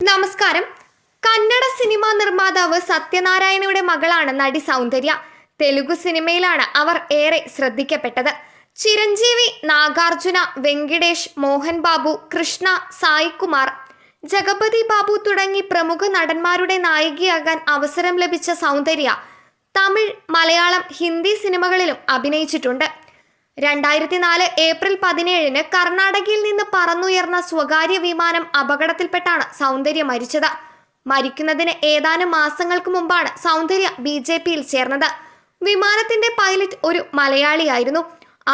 നമസ്കാരം. കന്നഡ സിനിമാ നിർമ്മാതാവ് സത്യനാരായണയുടെ മകളാണ് നടി സൗന്ദര്യ. തെലുഗു സിനിമയിലാണ് അവർ ഏറെ ശ്രദ്ധിക്കപ്പെട്ടത്. ചിരഞ്ജീവി നാഗാർജുന വെങ്കിടേഷ് മോഹൻ ബാബു കൃഷ്ണ സായികുമാർ ജഗപതി ബാബു തുടങ്ങി പ്രമുഖ നടന്മാരുടെ നായികയാകാൻ അവസരം ലഭിച്ച സൗന്ദര്യ തമിഴ് മലയാളം ഹിന്ദി സിനിമകളിലും അഭിനയിച്ചിട്ടുണ്ട്. രണ്ടായിരത്തി നാല് ഏപ്രിൽ പതിനേഴിന് കർണാടകയിൽ നിന്ന് പറന്നുയർന്ന സ്വകാര്യ വിമാനം അപകടത്തിൽപ്പെട്ടാണ് സൗന്ദര്യ മരിച്ചത്. മരിക്കുന്നതിന് ഏതാനും മാസങ്ങൾക്ക് മുമ്പാണ് സൗന്ദര്യ ബി ജെ പിയിൽ ചേർന്നത്. വിമാനത്തിന്റെ പൈലറ്റ് ഒരു മലയാളിയായിരുന്നു.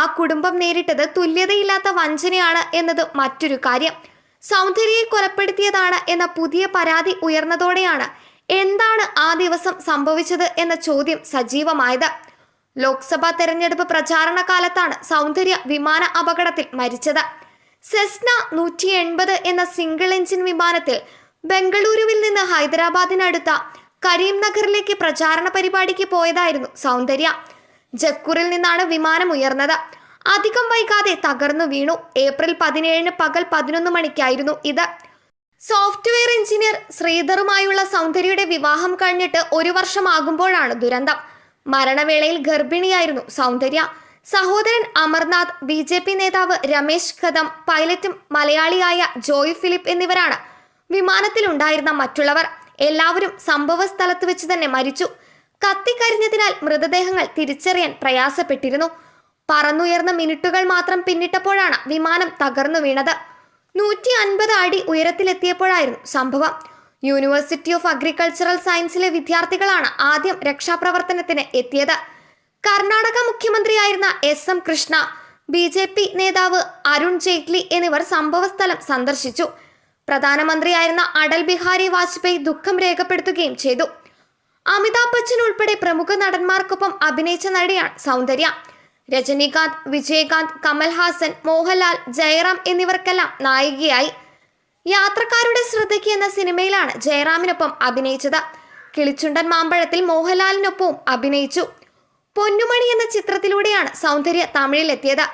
ആ കുടുംബം നേരിട്ടത് തുല്യതയില്ലാത്ത വഞ്ചനയാണ് എന്നത് മറ്റൊരു കാര്യം. സൗന്ദര്യയെ കൊലപ്പെടുത്തിയതാണ് എന്ന പുതിയ പരാതി ഉയർന്നതോടെയാണ് എന്താണ് ആ ദിവസം സംഭവിച്ചത് എന്ന ചോദ്യം സജീവമായത്. ലോക്സഭാ തെരഞ്ഞെടുപ്പ് പ്രചാരണ കാലത്താണ് സൗന്ദര്യ വിമാന അപകടത്തിൽ മരിച്ചത്. സെസ്ന നൂറ്റി എൺപത് എന്ന സിംഗിൾ എഞ്ചിൻ വിമാനത്തിൽ ബംഗളൂരുവിൽ നിന്ന് ഹൈദരാബാദിനടുത്ത കരീം കരീംനഗറിലേക്ക് പ്രചാരണ പരിപാടിക്ക് പോയതായിരുന്നു സൗന്ദര്യ. ജക്കൂറിൽ നിന്നാണ് വിമാനം ഉയർന്നത്. അധികം വൈകാതെ തകർന്നു വീണു. ഏപ്രിൽ പതിനേഴിന് പകൽ പതിനൊന്ന് മണിക്കായിരുന്നു ഇത്. സോഫ്റ്റ്വെയർ എഞ്ചിനീയർ ശ്രീധറുമായുള്ള സൗന്ദര്യയുടെ വിവാഹം കഴിഞ്ഞിട്ട് ഒരു വർഷമാകുമ്പോഴാണ് ദുരന്തം. മരണവേളയിൽ ഗർഭിണിയായിരുന്നു സൗന്ദര്യ. സഹോദരൻ അമർനാഥ് ബി ജെ പി നേതാവ് രമേശ് കദം പൈലറ്റും മലയാളിയായ ജോയ് ഫിലിപ്പ് എന്നിവരാണ് വിമാനത്തിലുണ്ടായിരുന്ന മറ്റുള്ളവർ. എല്ലാവരും സംഭവ സ്ഥലത്ത് വെച്ച് തന്നെ മരിച്ചു. കത്തിക്കരിഞ്ഞതിനാൽ മൃതദേഹങ്ങൾ തിരിച്ചറിയാൻ പ്രയാസപ്പെട്ടിരുന്നു. പറന്നുയർന്ന മിനിറ്റുകൾ മാത്രം പിന്നിട്ടപ്പോഴാണ് വിമാനം തകർന്നു വീണത്. നൂറ്റി അൻപത് അടി ഉയരത്തിലെത്തിയപ്പോഴായിരുന്നു സംഭവം. യൂണിവേഴ്സിറ്റി ഓഫ് അഗ്രികൾച്ചറൽ സയൻസിലെ വിദ്യാർത്ഥികളാണ് ആദ്യം രക്ഷാപ്രവർത്തനത്തിന് എത്തിയത്. കർണാടക മുഖ്യമന്ത്രിയായിരുന്ന S M Krishna B J P നേതാവ് അരുൺ ജെയ്റ്റ്ലി എന്നിവർ സംഭവസ്ഥലം സന്ദർശിച്ചു. പ്രധാനമന്ത്രിയായിരുന്ന അടൽ ബിഹാരി വാജ്പേയി ദുഃഖം രേഖപ്പെടുത്തുകയും ചെയ്തു. അമിതാഭ് ബച്ചൻ ഉൾപ്പെടെ പ്രമുഖ നടന്മാർക്കൊപ്പം അഭിനയിച്ച നടിയാണ് സൗന്ദര്യ. രജനീകാന്ത് വിജയകാന്ത് കമൽഹാസൻ മോഹൻലാൽ ജയറാം എന്നിവർക്കെല്ലാം നായികയായി. യാത്രക്കാരുടെ ശ്രദ്ധയ്ക്ക് എന്ന സിനിമയിലാണ് ജയറാമിനൊപ്പം അഭിനയിച്ചത്. കിളിച്ചുണ്ടൻ മാമ്പഴത്തിൽ മോഹൻലാലിനൊപ്പവും അഭിനയിച്ചു. പൊന്നുമണി എന്ന ചിത്രത്തിലൂടെയാണ് സൗന്ദര്യ തമിഴിലെത്തിയത്.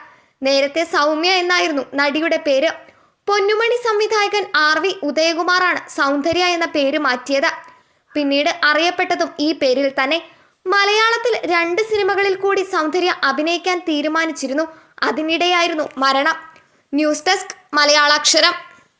നേരത്തെ സൗമ്യ എന്നായിരുന്നു നടിയുടെ പേര്. പൊന്നുമണി സംവിധായകൻ ആർ വി ഉദയകുമാറാണ് സൗന്ദര്യ എന്ന പേര് മാറ്റിയത്. പിന്നീട് അറിയപ്പെട്ടതും ഈ പേരിൽ തന്നെ. മലയാളത്തിൽ രണ്ട് സിനിമകളിൽ കൂടി സൗന്ദര്യ അഭിനയിക്കാൻ തീരുമാനിച്ചിരുന്നു. അതിനിടെയായിരുന്നു മരണം. News desk മലയാളാക്ഷരം.